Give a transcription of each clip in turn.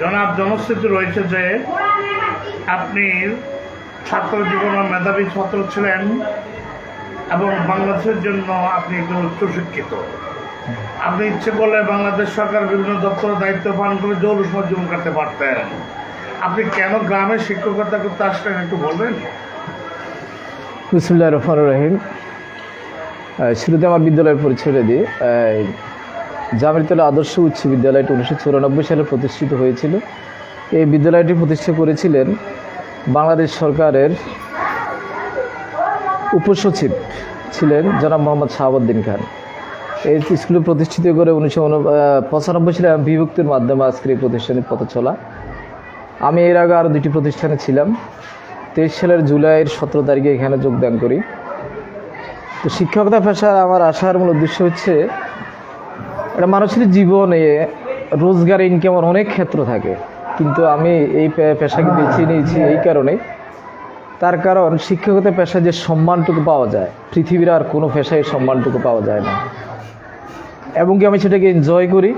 জনাব জনস্থিতি রয়েছে যে আপনি ছাত্র জীবনে মেধাবী ছাত্র ছিলেন এবং বাংলাদেশের জন্য আপনি একজন উচ্চশিক্ষিত আপনি ইচ্ছে করলে বাংলাদেশ সরকার বিভিন্ন দপ্তরে দায়িত্ব পালন করে জৌলুস জীবন কাটতে পারতেন। আপনি কেন গ্রামে শিক্ষকতা করতে আসলেন একটু বলবেন? বিসমুল্লাহ রহমান রহিম। আহ, শুরুতে আমার বিদ্যালয়ের পরিচয় দিই জামিরতলা আদর্শ উচ্চ বিদ্যালয়টি উনিশশো চুরানব্বই সালে প্রতিষ্ঠিত হয়েছিল। এই বিদ্যালয়টি প্রতিষ্ঠা করেছিলেন বাংলাদেশ সরকারের উপসচিব ছিলেন জনাব মোহাম্মদ শাহাবুদ্দিন খান। এই স্কুল প্রতিষ্ঠিত করে উনিশশো পঁচানব্বই সালে বিভক্তির মাধ্যমে আজকের এই প্রতিষ্ঠানের পথে চলা। আমি এর আগে আরও দুটি প্রতিষ্ঠানে ছিলাম। তেইশ সালের জুলাইয়ের সতেরো তারিখে এখানে যোগদান করি। তো শিক্ষকতা পেশা আমার আসার মূল উদ্দেশ্য হচ্ছে একটা মানুষের জীবনে রোজগার ইনকামের অনেক ক্ষেত্র থাকে। কিন্তু আমি এই পেশাকে বেছে নিয়েছি এই কারণে। তার কারণ, শিক্ষকতা পেশায় যে সম্মানটুকু পাওয়া যায়, পৃথিবীর আর কোনো পেশায় সম্মানটুকু পাওয়া যায় না। এবং কি আমি সেটাকে এনজয় করি?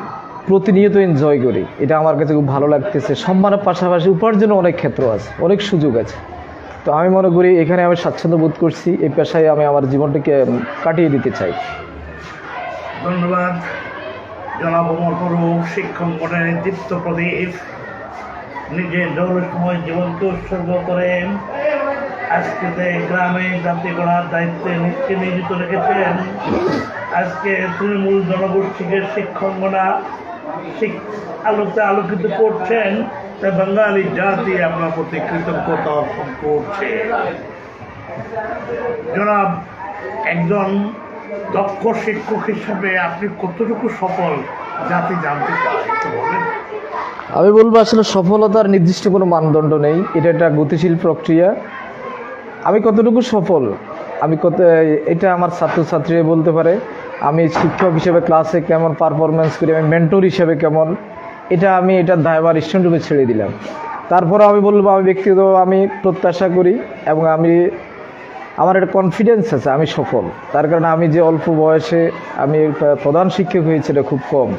প্রতিনিয়ত এনজয় করি। এটা আমার কাছে খুব ভালো লাগতেছে। সম্মানের পাশাপাশি উপার্জনের অনেক ক্ষেত্র আছে, অনেক সুযোগ আছে। তো আমি মনে করি এখানে আমি স্বাচ্ছন্দ্য বোধ করছি, এই পেশায় আমি আমার জীবনটাকে কাটিয়ে দিতে চাই। ধন্যবাদ। জনাব অমর শিক্ষক গণের নেতৃত্ব প্রদীপ। নিজের দৌলতময় জীবনকে উৎসর্গ করেন আজকে গ্রামে জাতি গড়ার দায়িত্বে নিজকে নিয়োজিত রেখেছেন আজকে তৃণমূল জনগোষ্ঠীকে শিক্ষকগণা শিক- আলোতে আলোকিত করছেন তাই বাঙালি জাতি আপনার প্রতি কৃতজ্ঞতা অর্পণ করছে। জনাব একজন দক্ষ শিক্ষক হিসেবে আপনি কতটুকু সফল জাতি জানতে বলেন আমি বলব আসলে সফলতার নির্দিষ্ট কোনো মানদণ্ড নেই। এটা একটা গতিশীল প্রক্রিয়া। আমি কতটুকু সফল? আমি কত এটা আমার ছাত্রছাত্রীরা বলতে পারে। আমি শিক্ষক হিসেবে ক্লাসে কেমন পারফরমেন্স করি? আমি মেন্টর হিসেবে কেমন? এটা আমি এটা দায়বার স্টুডেন্টে ছেড়ে দিলাম। তারপরে আমি বলব আমি ব্যক্তিগত আমি প্রত্যাশা করি এবং আমি আমার একটা কনফিডেন্স আছে, আমি সফল। তার কারণে আমি যে অল্প বয়সে আমি প্রধান শিক্ষক হয়েছি, এটা খুব কম।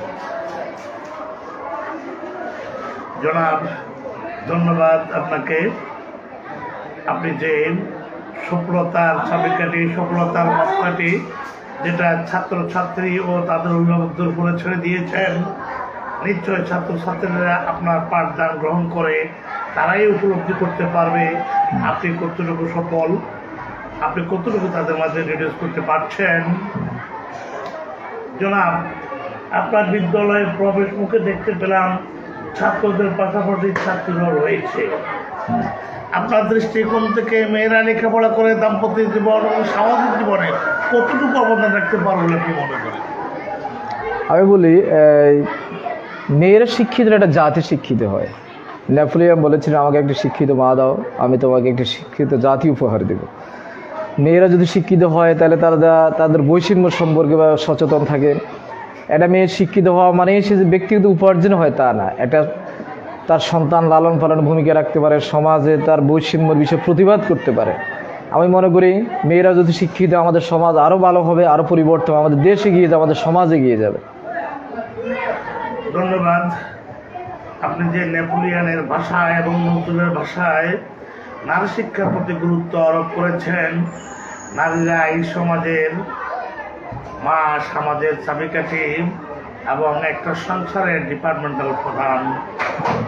জনাব, ধন্যবাদ আপনাকে। আপনি যে সফলতার চাবিকাঠি, সফলতার মাপকাঠি, যেটা ছাত্রছাত্রী ও তাদের অভিভাবকদের উপরে ছেড়ে দিয়েছেন, নিশ্চয় ছাত্রছাত্রীরা আপনার পাঠদান গ্রহণ করে, তারাই উপলব্ধি করতে পারবে। আপনি কতটুকু সফল? আপনি কতটুকু তাদের মাঝে রিডিউস করতে পারছেন? জনাব, আপনার বিদ্যালয়ের প্রবেশ মুখে দেখতে পেলাম ছাত্রদের পাশাপাশি ছাত্রীরা রয়েছে। আপনার দৃষ্টিকোণ থেকে মেয়েরা লেখাপড়া করে দাম্পত্য জীবন এবং সামাজিক জীবনে কতটুকু অবদান রাখতে পারব বলে আপনি মনে করেন? আমি বলি মেয়েরা শিক্ষিত একটা জাতি শিক্ষিত হয়। নেপোলিয়ান বলেছিলেন আমাকে একটি শিক্ষিত মা দাও, আমি তোমাকে একটি শিক্ষিত জাতি উপহার দেব। মেয়েরা যদি শিক্ষিত হয়, তাহলে তারা তাদের বৈষম্য সম্পর্কে বা সচেতন থাকে। একটা মেয়ে শিক্ষিত হওয়া মানে সে যে ব্যক্তিগত উপার্জন হয় তা না। একটা তার সন্তান লালন পালন ভূমিকা রাখতে পারে, সমাজে তার বৈষম্যের বিষয়ে প্রতিবাদ করতে পারে। আমি মনে করি, মেয়েরা যদি শিক্ষিত, আমাদের সমাজ আরও ভালো হবে আরও পরিবর্তন আমাদের দেশ এগিয়ে যাবে, আমাদের সমাজ এগিয়ে যাবে। ধন্যবাদ। আপনি যে নেপোলিয়ানের ভাষায় এবং নতুনের ভাষায় নারী শিক্ষার প্রতি গুরুত্ব আরোপ করেছেন নারীরা এই সমাজের মা সমাজের চাবিকাঠি এবং একটা সংসারের ডিপার্টমেন্টাল প্রধান।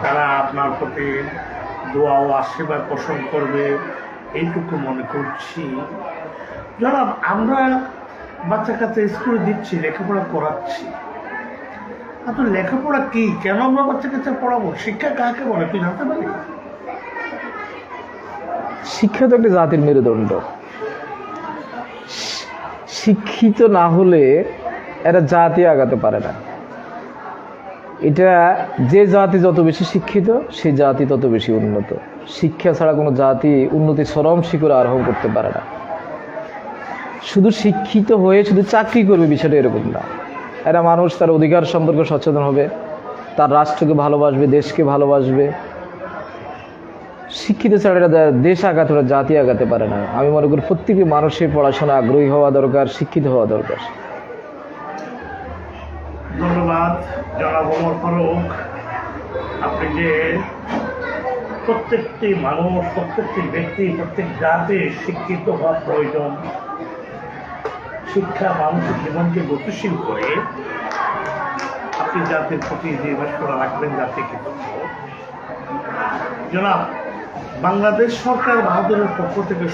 তারা আপনার প্রতি দোয়া ও আশীর্বাদ পোষণ করবে, এইটুকু মনে করছি। জনাব, আমরা বাচ্চা কাচ্চা স্কুলে দিচ্ছি, লেখাপড়া করাচ্ছি। আপনার লেখাপড়া কি? কেন আমরা বাচ্চা কাচ্চা পড়াবো? শিক্ষা কাকে বলে? তুই জানতে পারি শিক্ষা তো একটা জাতির মেরুদণ্ড। শিক্ষিত না হলে এরা জাতি আগাতে পারে না। এটা যে জাতি যত বেশি শিক্ষিত, সেই জাতি তত বেশি উন্নত। শিক্ষা ছাড়া কোনো জাতি উন্নতি চরম শিখরে আরোহণ করতে পারে না। শুধু শিক্ষিত হয়ে শুধু চাকরি করবে বিষয়টা এরকম না। এরা মানুষ তার অধিকার সম্পর্কে সচেতন হবে, তার রাষ্ট্রকে ভালোবাসবে, দেশকে ভালোবাসবে শিক্ষিত ছাড়া দেশ আগাতে পারে জাতি আগাতে পারে না। আমি মনে করি প্রত্যেকটি মানুষের পড়াশোনা আগ্রহী হওয়া দরকার, শিক্ষিত হওয়া দরকার। ধন্যবাদ, জনাব ওমর ফারুক। আপনি যে প্রত্যেকটি মানুষ, প্রত্যেকটি ব্যক্তি, প্রত্যেক জাতি শিক্ষিত হওয়া প্রয়োজন। শিক্ষা মানুষের জীবনকে গতিশীল করে আপনি জাতির প্রতি যে বাসনা রাখবেন জাতি কৃতজ্ঞ জনাব বাংলাদেশ সরকার বাহাদুরের পক্ষ থেকে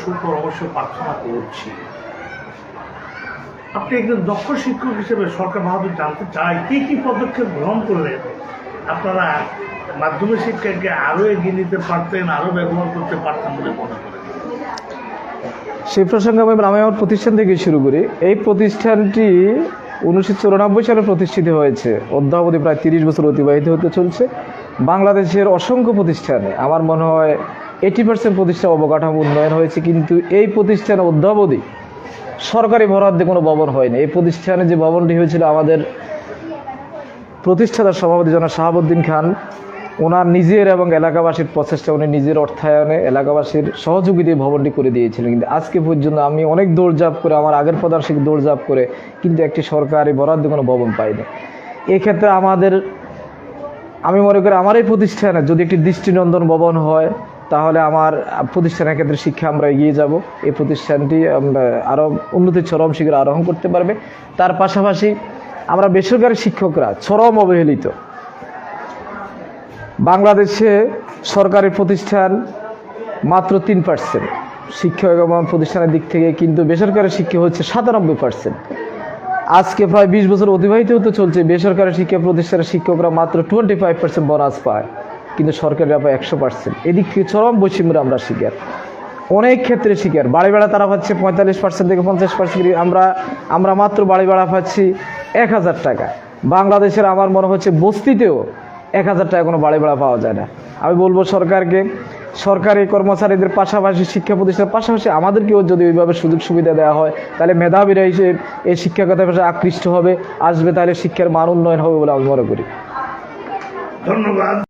অবশ্যই প্রার্থনা করছি। আপনি একজন দক্ষ শিক্ষক হিসেবে সরকার বাহাদুর জানতে চাই কি কি পদক্ষেপ গ্রহণ করলেন আপনারা মাধ্যমিক শিক্ষাকে আরও এগিয়ে নিতে পারতেন আরও ব্যবহার করতে পারতেন বলে মনে করেন? সেই প্রসঙ্গে আমি আমি আমার প্রতিষ্ঠান থেকে শুরু করি। এই প্রতিষ্ঠানটি উনিশশো চুরানব্বই সালে প্রতিষ্ঠিত হয়েছে। অদ্যাবধি প্রায় তিরিশ বছর অতিবাহিত হতে চলছে। বাংলাদেশের অসংখ্য প্রতিষ্ঠানে আমার মনে হয় এইটি পার্সেন্ট প্রতিষ্ঠান অবকাঠামো উন্নয়ন হয়েছে, কিন্তু এই প্রতিষ্ঠানে অদ্যাবধি সরকারি বরাদ্দে কোনো ভবন হয়নি। এই প্রতিষ্ঠানে যে ভবনটি হয়েছিল আমাদের প্রতিষ্ঠাতার সভাপতি জনাব শাহাবুদ্দিন খান ওনার নিজের এবং এলাকাবাসীর প্রচেষ্টা, উনি নিজের অর্থায়নে এলাকাবাসীর সহযোগিতায় ভবনটি করে দিয়েছিলেন। কিন্তু আজকে পর্যন্ত আমি অনেক দৌড়ঝাঁপ করে, আমার আগের প্রধান শিক্ষক দৌড়ঝাঁপ করে, কিন্তু একটি সরকারি বরাদ্দ কোনো ভবন পাইনি। এক্ষেত্রে আমাদের আমি মনে করি আমার এই প্রতিষ্ঠানে যদি একটি দৃষ্টিনন্দন ভবন হয়, তাহলে আমার প্রতিষ্ঠানের ক্ষেত্রে শিক্ষা আমরা এগিয়ে যাব। এই প্রতিষ্ঠানটি আমরা আরও উন্নতির চরম শিখরে আরোহণ করতে পারবে। তার পাশাপাশি আমরা বেসরকারি শিক্ষকরা চরম অবহেলিত। বাংলাদেশে সরকারি প্রতিষ্ঠান মাত্র তিন পার্সেন্ট শিক্ষক এবং প্রতিষ্ঠানের দিক থেকে কিন্তু বেসরকারি শিক্ষা হচ্ছে সাতানব্বই পার্সেন্ট আজকে প্রায় বিশ বছর অতিবাহিত হতে চলছে। বেসরকারি শিক্ষা প্রতিষ্ঠানের শিক্ষকরা মাত্র টোয়েন্টি ফাইভ পার্সেন্ট বোনাস পায়, কিন্তু সরকারিরা পায় একশো পার্সেন্ট এদিক থেকে চরম বৈষম্যের আমরা শিকার। অনেক ক্ষেত্রে শিকার। বাড়ি ভাড়া তারা পাচ্ছে পঁয়তাল্লিশ পার্সেন্ট থেকে পঞ্চাশ পার্সেন্ট আমরা আমরা মাত্র বাড়ি ভাড়া পাচ্ছি এক হাজার টাকা। বাংলাদেশের আমার মনে হচ্ছে বস্তিতেও এক হাজার টাকা কোনো বাড়ি ভাড়া পাওয়া যায় না। আমি বলব সরকারকে সরকারি কর্মচারীদের পাশাপাশি শিক্ষা প্রতিষ্ঠানের পাশাপাশি আমাদেরকেও যদি ওইভাবে সুযোগ সুবিধা দেওয়া হয়, তাহলে মেধাবীরা হিসেবে এই শিক্ষাগত পাশে আকৃষ্ট হবে, আসবে, তাহলে শিক্ষার মান উন্নয়ন হবে বলে আমি মনে করি। ধন্যবাদ।